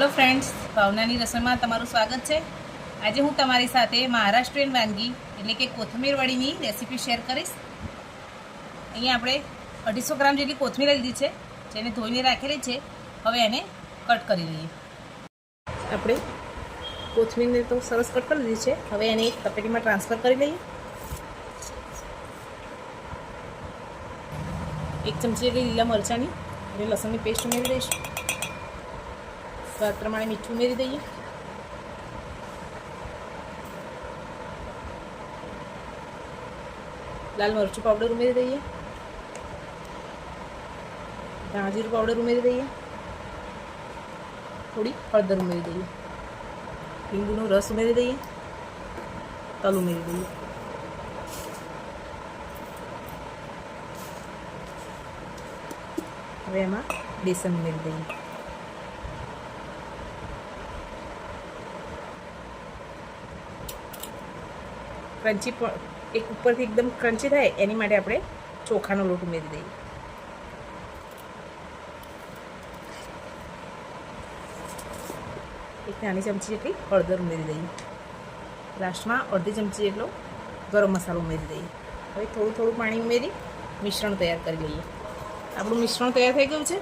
Hello friends ભાવનાની રસોઈમાં તમારું સ્વાગત છે. આજે હું તમારી સાથે મહારાષ્ટ્રીયન વાનગી, એટલે કે કોથમીર વડીની રેસીપી શેર કરીશ. અહીંયા આપણે અઢીસો ગ્રામ જેટલી કોથમીર લીધી છે, જેને ધોઈને રાખેલી છે. હવે એને કટ કરી લઈએ. આપણે કોથમીરને તો સરસ કટ કરી લીધી છે. હવે એને એક તપેટીમાં ટ્રાન્સફર કરી લઈએ. એક ચમચી લીલા મરચાંની અને લસણની પેસ્ટ ઉમેરી દઈશું. સ્વાદ પ્રમાણે મીઠું ઉમેરી દઈએ લાલ મરચું પાવડર ઉમેરી દઈએ ધાણાજીરું પાવડર ઉમેરી દઈએ થોડી હળદર ઉમેરી દઈએ લીંબુનો રસ ઉમેરી દઈએ તલ ઉમેરી દઈએ હવે એમાં બેસન ઉમેરી દઈએ ક્રન્ચી પણ એક ઉપરથી એકદમ ક્રન્ચી થાય, એની માટે આપણે ચોખાનો લોટ ઉમેરી દઈએ. એક નાની ચમચી જેટલી હળદર ઉમેરી દઈએ. લાસ્ટમાં અડધી ચમચી જેટલો ગરમ મસાલો ઉમેરી દઈએ. હવે થોડું થોડું પાણી ઉમેરી મિશ્રણ તૈયાર કરી લઈએ. આપણું મિશ્રણ તૈયાર થઈ ગયું છે.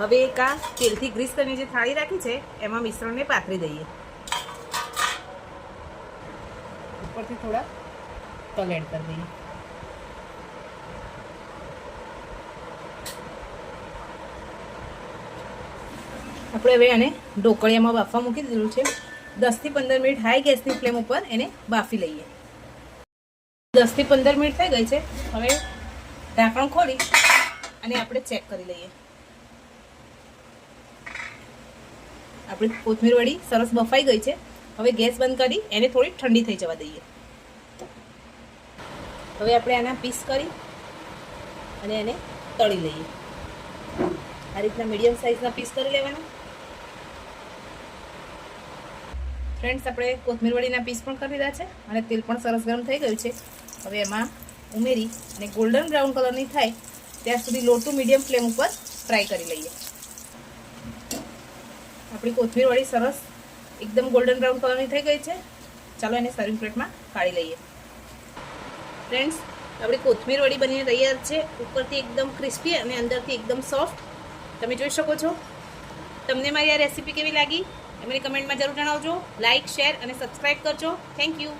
હવે એક આ તેલથી ગ્રીસ કરીને જે થાળી રાખી છે, એમાં મિશ્રણને પાથરી દઈએ. ઉપરથી થોડા તલ એડ કરી દઈએ. આપણે હવે આને ઢોકળિયામાં બાફવા મૂકી દીધું છે. દસથી પંદર મિનિટ હાઈ ગેસની ફ્લેમ ઉપર એને બાફી લઈએ. દસથી પંદર મિનિટ થઈ ગઈ છે. હવે ઢાંકણ ખોલી અને આપણે ચેક કરી લઈએ. આપણી કોથમીર વડી સરસ બફાઈ ગઈ છે. હવે ગેસ બંધ કરી, એને થોડી ઠંડી થઈ જવા દઈએ. હવે આપણે આના પીસ કરી અને એને તળી લઈએ. આ રીતના મીડિયમ સાઇઝના પીસ કરી લેવાના. ફ્રેન્ડ્સ, આપણે કોથમીરવાળીના પીસ પણ કરી દીધા છે અને તેલ પણ સરસ ગરમ થઈ ગયું છે. હવે એમાં ઉમેરી અને ગોલ્ડન બ્રાઉન કલરની થાય ત્યાં સુધી લો મીડિયમ ફ્લેમ ઉપર ફ્રાય કરી લઈએ. આપણી કોથમીરવાળી સરસ એકદમ ગોલ્ડન બ્રાઉન કલરની થઈ ગઈ છે. ચાલો એને સર્વિંગ પ્લેટમાં કાઢી લઈએ. ફ્રેન્ડ્સ આપણી કોથમીર વડી બનીને તૈયાર છે. ઉપરથી એકદમ ક્રિસ્પી અને અંદરથી એકદમ સોફ્ટ તમે જોઈ શકો છો. તમને મારી આ રેસીપી કેવી લાગી? એ મને કમેન્ટમાં જરૂર જણાવજો. લાઇક શેર અને સબસ્ક્રાઈબ કરજો. Thank you